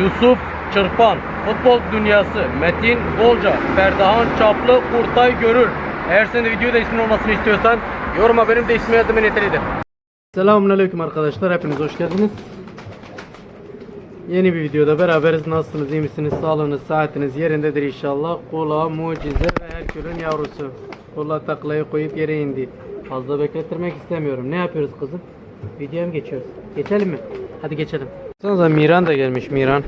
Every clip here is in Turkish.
Yusuf Çırpan, Futbol Dünyası, Metin Bolca, Ferdahan Çaplı, Kurtay Görür. Eğer sen de videoda ismin olmasını istiyorsan yoruma benim de ismi yazdım yeterlidir. Selamünaleyküm arkadaşlar. Hepiniz hoş geldiniz. Yeni bir videoda beraberiz. Nasılsınız? iyi misiniz? Sağlığınız, saatiniz yerindedir inşallah. Kola, mucize ve Herkül'ün yavrusu. Kola taklayı koyup yere indi. Fazla beklettirmek istemiyorum. Ne yapıyoruz kızım? Videoya mı geçiyoruz? Geçelim mi? Hadi geçelim. Sanırsa Miran da gelmiş Miran.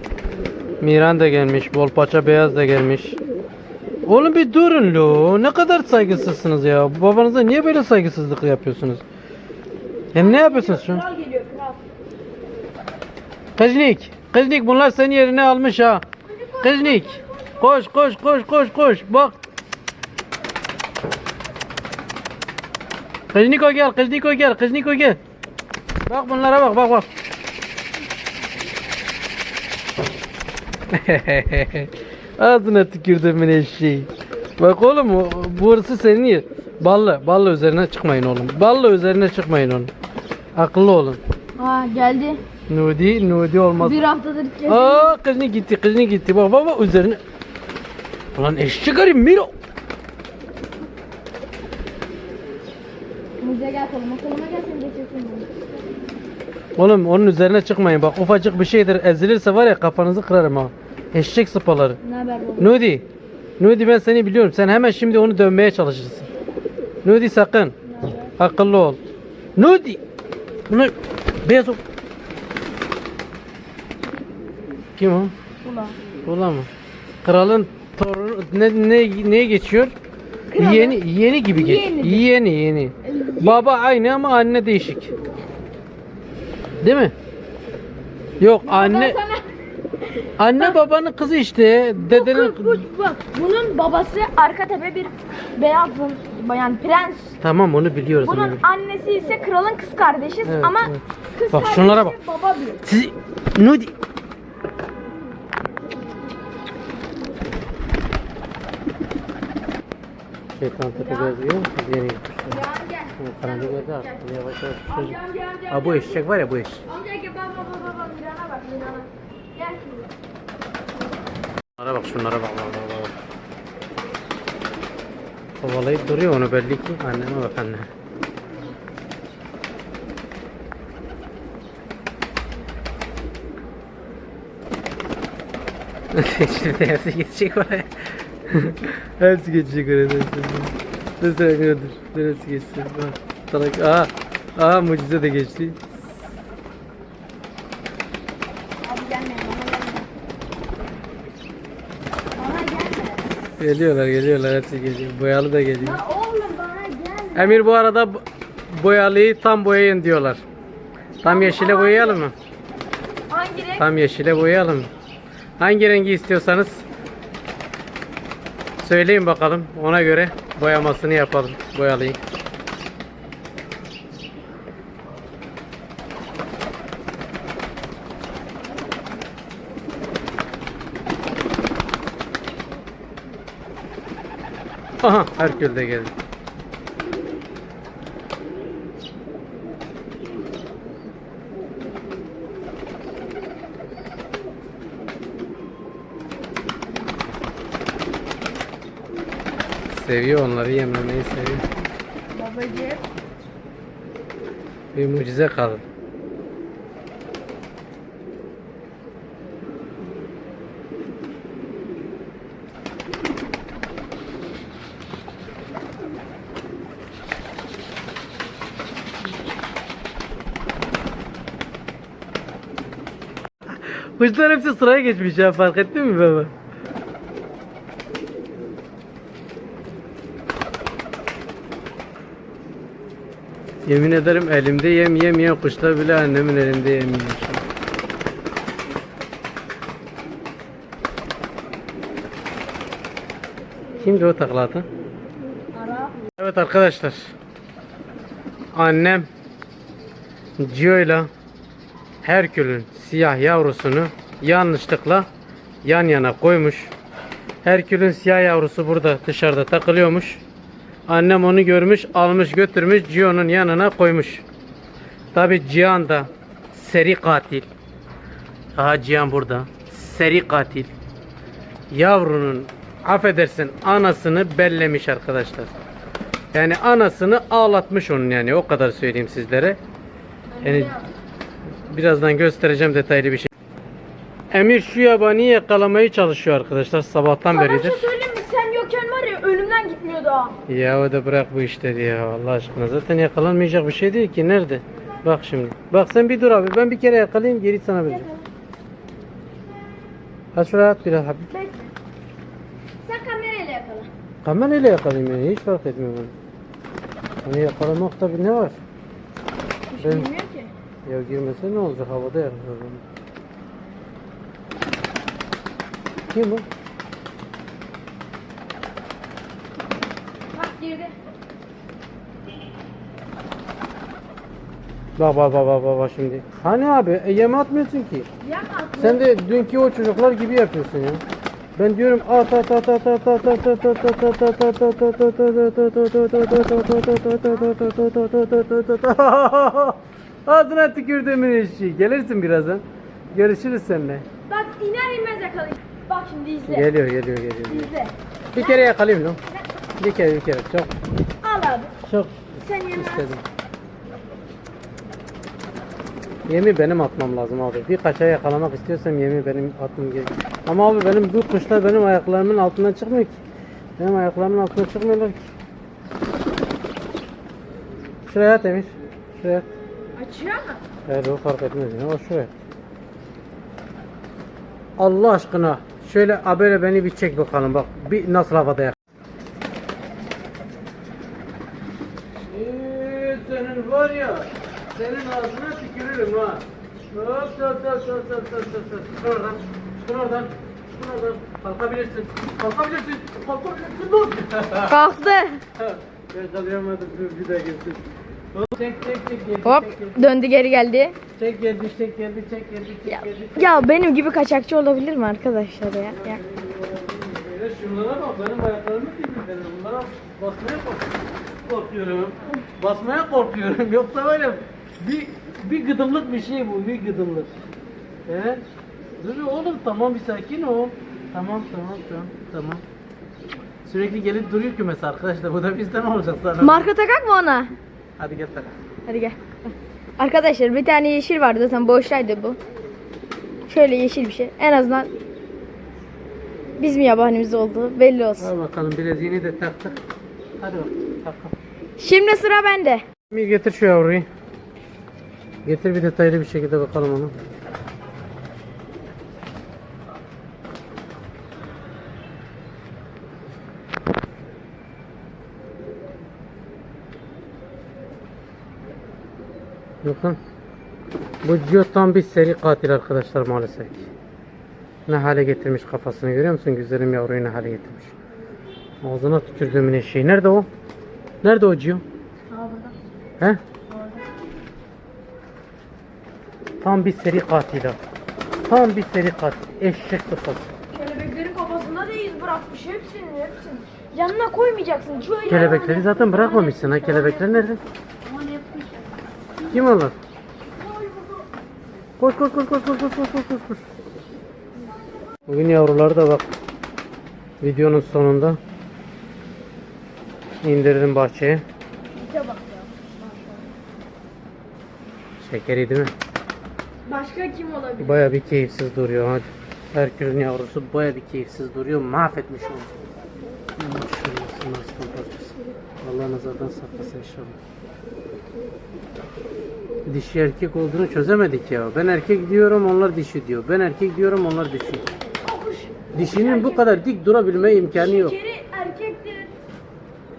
Miran da gelmiş. Bolpaça Beyaz da gelmiş. Oğlum bir durun lo. Ne kadar saygısızsınız ya. Babanıza niye böyle saygısızlık yapıyorsunuz? Hem ne yapıyorsunuz şu an? Kıznik, Kıznik bunlar senin yerine almış ha. Kıznik. Koş koş koş koş koş. Bak. Kızniko gel, Kızniko gel, Kızniko gel. Bak bunlara bak, bak bak. Ağzına tükürdüm eşeği. Bak oğlum o- burası senin yer. Ballı, ballı üzerine çıkmayın oğlum. Ballı üzerine çıkmayın oğlum. Akıllı olun. Aa geldi. Nudi, Nudi olmaz. Bir haftadır kesin. Aa kızını gitti, kızını gitti. Bak bak üzerine. Ulan eşek arayayım Miro. Mucize gel koluma koluma gel seni geçirsin. Oğlum onun üzerine çıkmayın. Bak ufacık bir şeydir. Ezilirse var ya kafanızı kırarım ha. Eşek sıpaları. Ne haber baba? Nudi. Nudi ben seni biliyorum. Sen hemen şimdi onu dövmeye çalışırsın. Nudi sakın. Akıllı ol. Nudi. Bunu beyaz ol. Kim o? Ula. Ulan mı? Kralın torunu ne ne neye geçiyor? Kralı. Yeni yeni gibi geç. Yeğenidir. Yeni yeni. Baba aynı ama anne değişik. Değil mi? Yok anne. Anne babanın kızı işte. Dedenin Bu, bu, bak bunun babası arka tepe bir beyaz bayan prens. Tamam onu biliyoruz. onu Bunun biliyoruz. annesi ise kralın kız kardeşi Evet, ama evet. kız Bak kardeşi şunlara bak. baba diyor. Siz Nudi Şeytan tepe yazıyor. Siz yeni. Karanlık gözü artık. Yavaş yavaş. Aa, bu eşek var ya bu eşek. Amca gel bak bak bak Miran'a bak Miran'a. Gel şimdi. Şunlara bak şunlara bak bak bak bak. Kovalayıp duruyor onu belli ki. Anneme bak anne. Şimdi hepsi geçecek oraya. hepsi geçecek oraya. Dur dur dur. Dur hepsi geçecek. Bak. Salak. Aha. Aha mucize de geçti. Bana gelme. Bana gelme. Geliyorlar geliyorlar hepsi geliyor. Boyalı da geliyor. Ya oğlum bana gelme. Emir bu arada bo- boyalıyı tam boyayın diyorlar. Tam yeşile boyayalım mı? Hangi renk? Tam yeşile boyayalım? Hangi rengi istiyorsanız söyleyin bakalım. Ona göre boyamasını yapalım boyalıyı. Aha Herkül de geldi. Seviyor onları yemlemeyi seviyor. Babacığım. Bir mucize kalır. Kuşlar hepsi sıraya geçmiş ya fark ettin mi baba? Yemin ederim elimde yem yemeyen kuşlar bile annemin elinde yemiyor. Kimdi o takla atan? Evet arkadaşlar. Annem Gio ile Herkül'ün siyah yavrusunu yanlışlıkla yan yana koymuş. Herkül'ün siyah yavrusu burada dışarıda takılıyormuş. Annem onu görmüş, almış götürmüş Gio'nun yanına koymuş. Tabi Cihan da seri katil. Aha Cihan burada. seri katil yavrunun affedersin anasını bellemiş arkadaşlar. Yani anasını ağlatmış onun yani o kadar söyleyeyim sizlere. Yani birazdan göstereceğim detaylı bir şey. Emir şu yabani yakalamaya çalışıyor arkadaşlar sabahtan Sana beridir. şey söyleyeyim mi? Sen yokken var ya önümden gitmiyor daha. Ya o da bırak bu işleri ya Allah aşkına. Zaten yakalanmayacak bir şey değil ki. Nerede? Bak şimdi. Bak sen bir dur abi. Ben bir kere yakalayayım geri sana vereceğim. Ha şuraya at biraz abi. Bekle. Sen kamerayla yakala. Kamerayla yakalayayım yani. Hiç fark etmiyor bana. Hani yakalamakta bir ne var? Şey Ben- bilmiyor ki. Ya girmese ne olacak? Havada onu. Kim bu? Bak girdi. Bak bak bak bak bak şimdi. Hani abi e, yeme atmıyorsun ki. Yak atlı. Sen de dünkü o çocuklar gibi yapıyorsun ya. Ben diyorum at at at at at at at at at at at at at at at at at at Ağzına tükürdüğümün eşi. Gelirsin birazdan. Görüşürüz seninle. Bak iner inmez yakalayayım. Bak şimdi izle. Geliyor geliyor geliyor. İzle. Bir kere yakalayayım lan. Bir kere bir kere. Çok Al abi. çok Sen yemez. istedim. Yemi benim atmam lazım abi. Bir kaça yakalamak istiyorsam yemi benim atmam gerekiyor. Ama abi benim bu kuşlar benim ayaklarımın altından çıkmıyor ki. Benim ayaklarımın altından çıkmıyorlar ki. Şuraya at Emir. Şuraya at. Açıyor mu? Hayır o fark etmez ya. O at. Allah aşkına şöyle a, böyle beni bir çek bakalım bak. Bir nasıl havada yak. Ee, senin var ya, senin ağzına tükürürüm ha. Hop hop hop hop hop hop hop hop. Çıkın oradan, çıkın oradan, çıkın oradan. Kalkabilirsin, kalkabilirsin, kalkabilirsin dur. Kalktı. Yakalayamadım, dur bir daha gelsin. Hop, çek çek çek, geldi, Hop çek, geldi. döndü geri geldi. Çek geldi, çek geldi, çek geldi, çek Ya, geldi. ya benim gibi kaçakçı olabilir mi arkadaşlar ya? ya. Şunlara bak, benim ayaklarımı birbirine. Bunlara basmaya kork- korkuyorum. Basmaya korkuyorum. Yoksa ya bir, bir gıdımlık bir şey bu, bir gıdımlık. He? Dur oğlum tamam bir sakin ol. Tamam tamam tamam tamam. Sürekli gelip duruyor kümesi arkadaşlar. Bu da bizden olacak sana. Marka takak mı ona? Hadi gel tak. Hadi gel. Arkadaşlar bir tane yeşil vardı zaten boştaydı bu. Şöyle yeşil bir şey. En azından bizim yabanimiz oldu belli olsun. Al bakalım bileziğini de taktık. Hadi bak takalım. Şimdi sıra bende. Bir getir şu yavruyu. Getir bir detaylı bir şekilde bakalım onu. Bakın. Bu Gio tam bir seri katil arkadaşlar maalesef. Ne hale getirmiş kafasını görüyor musun? Güzelim yavruyu ne hale getirmiş. Ağzına tükürdüğümün eşeği. Nerede o? Nerede o Gio? He? Tam bir seri katil. Tam bir seri katil. Eşek sıfası. Kelebeklerin kafasında da iz bırakmış hepsinin hepsini. Yanına koymayacaksın. Şöyle Kelebekleri zaten bırakmamışsın ha. Kelebekler nerede? Kim onlar? Koş koş koş koş koş koş koş koş koş koş. Bugün yavruları da bak. Videonun sonunda indirdim bahçeye. Şekeri değil mi? Başka kim olabilir? Baya bir keyifsiz duruyor hadi. Herkül'ün yavrusu baya bir keyifsiz duruyor. Mahvetmiş onu. Allah nazardan saklasın inşallah. Dişi erkek olduğunu çözemedik ya. Ben erkek diyorum onlar dişi diyor. Ben erkek diyorum onlar dişi. Dişinin bu kadar dik durabilme imkanı yok. Şekeri erkektir.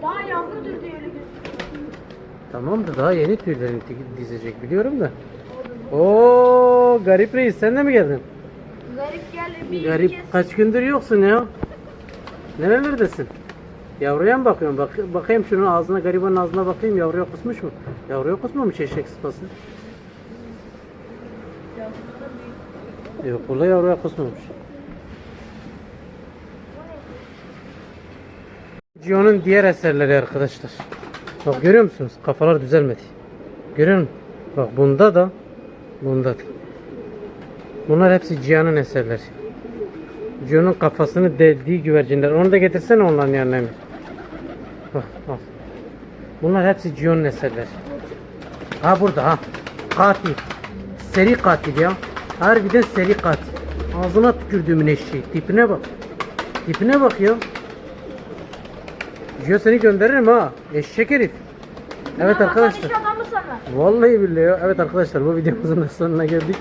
Daha yavrudur diye öyle gözüküyor. Tamam da daha yeni tüylerini di- dizecek biliyorum da. Oo garip reis sen de mi geldin? Garip geldi bir Garip kaç gündür yoksun ya. Nerelerdesin? Yavruya mı bakıyorum? Bak, bakayım şunun ağzına, garibanın ağzına bakayım. Yavruya kusmuş mu? Yavruya kusmamış eşek sıpası. Yok, burada yavruya kusmamış. Gio'nun diğer eserleri arkadaşlar. Bak görüyor musunuz? Kafalar düzelmedi. Görüyor musun? Bak bunda da bunda da. Bunlar hepsi Cihan'ın eserleri. Gio'nun kafasını deldiği güvercinler. Onu da getirsene onların yanına. Bak bak. Bunlar hepsi Gio'nun eserleri. Ha burada ha. Katil. Seri katil ya. Harbiden seri katil. Ağzına tükürdüğümün eşeği. Tipine bak. Tipine bak ya. Gio seni gönderirim ha. Eşek herif. Evet arkadaşlar. Vallahi billahi ya. Evet arkadaşlar bu videomuzun da sonuna geldik.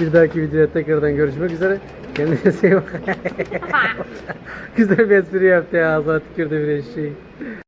Bir dahaki videoda tekrardan görüşmek üzere. Kendinize iyi bakın. Güzel bir espri yaptı ya. Ağzına tükürdü bir eşeği.